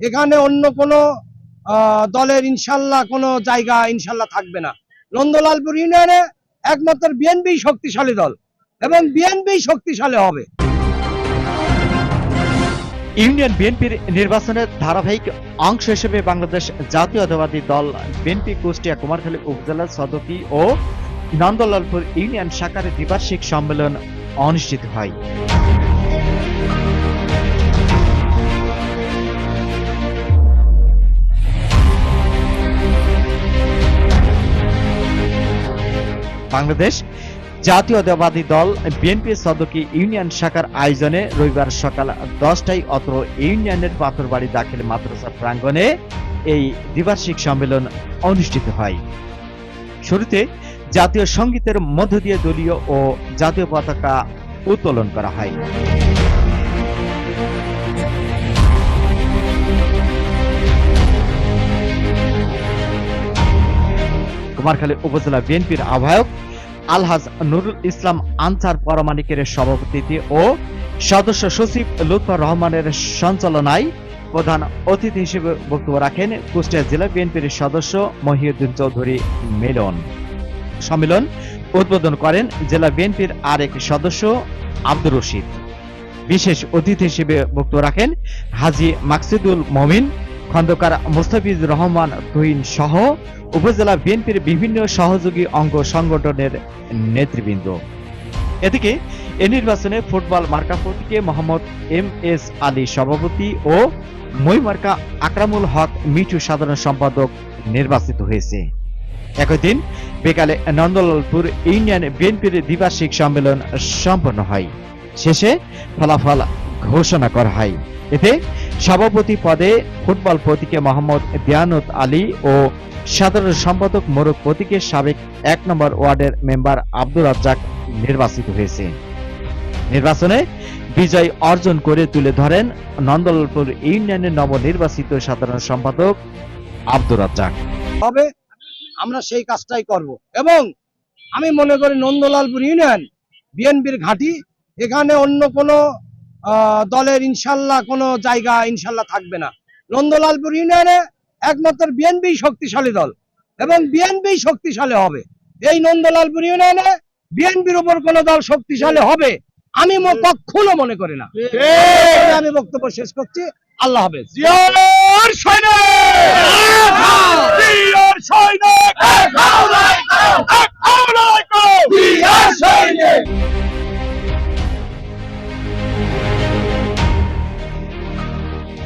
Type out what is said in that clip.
এখানে অন্য কোনো দলের ইনশাল্লাহ কোনো জায়গা ইনশাল্লাহ থাকবে না। নন্দলালপুর ইউনিয়নে একমাত্র বিএনপি শক্তিশালী দল এবং বিএনপি শক্তিশালী হবে। ইউনিয়ন বিএনপির নির্বাচনের ধারাবাহিক অংশ হিসেবে বাংলাদেশ জাতীয়তাবাদী দল বিএনপি কুষ্টিয়া, কুমারখালী উপজেলার সদকি ও নন্দলালপুর ইউনিয়ন শাখার দ্বিবার্ষিক সম্মেলন অনুষ্ঠিত হয়। বাংলাদেশ। জাতীয়তাবাদী দল বিএনপি সদকি ইউনিয়ন শাখার আয়োজনে রবিবার সকাল দশটায় অত্র ইউনিয়নের পাথরবাড়ি দাখিল মাদ্রাসা প্রাঙ্গণে এই দ্বিবার্ষিক সম্মেলন অনুষ্ঠিত হয়। শুরুতে জাতীয় সঙ্গীতের মধ্য দিয়ে দলীয় ও জাতীয় পতাকা উত্তোলন করা হয়। কুমারখালী উপজেলা বিএনপির আহ্বায়ক আলহাজ নুরুল ইসলাম আনসার পরমাণিকের সভাপতিত্বে ও সদস্য সচিব লুৎফর রহমানের সঞ্চালনায় প্রধান অতিথি হিসেবে বক্তব্য রাখেন কুষ্টিয়া জেলা বিএনপির সদস্য মহিউদ্দিন চৌধুরী মিলন। সম্মেলন উদ্বোধন করেন জেলা বিএনপির আরেক সদস্য আব্দুর রশিদ। বিশেষ অতিথি হিসেবে বক্তব্য রাখেন হাজি মাকসিদুল মমিন খন্দকার মুস্তাফিজুর রহমান তুহিন সহ উপজেলা বিএনপির বিভিন্ন সহযোগী অঙ্গ সংগঠনের নেতৃবৃন্দ। এদিকে, এ নির্বাচনে ফুটবল মার্কা প্রতীকে মোহাম্মদ এম এস আলী সভাপতি ও মই মার্কা আকরামুল হক মিঠু সাধারণ সম্পাদক নির্বাচিত হয়েছে। একই দিন বিকালে নন্দলালপুর ইউনিয়ন বিএনপির দ্বিবার্ষিক সম্মেলন সম্পন্ন হয়। শেষে ফলাফল ঘোষণা করা হয়। এতে সভাপতি পদে ফুটবল প্রতীকে মোহাম্মদ দিয়ানত আলী ও সাধারণ সম্পাদক মোরক প্রতীকের সাবেক এক নম্বর ওয়ার্ডের মেম্বার আব্দুর রাজ্জাক নির্বাচিত হয়েছে। নির্বাচনে বিজয় অর্জন করে তুলে ধরেন নন্দলালপুর ইউনিয়নের নবনির্বাচিত সাধারণ সম্পাদক আব্দুর রাজ্জাক। তবে আমরা সেই কাজটাই করব এবং আমি মনে করি নন্দলালপুর ইউনিয়ন বিএনপির ঘাঁটি, এখানে অন্য কোনো দলের ইনশাল্লাহ কোনো জায়গা ইনশাল্লাহ থাকবে না। নন্দলালপুর ইউনিয়নে একমাত্র বিএনপি শক্তিশালী দল এবং বিএনপি শক্তিশালী হবে। এই নন্দলালপুর ইউনিয়নে বিএনপির উপর কোনো দল শক্তিশালী হবে আমি কখনো মনে করি না। আমি বক্তব্য শেষ করছি। আল্লাহ হাফেজ। সৈনিক!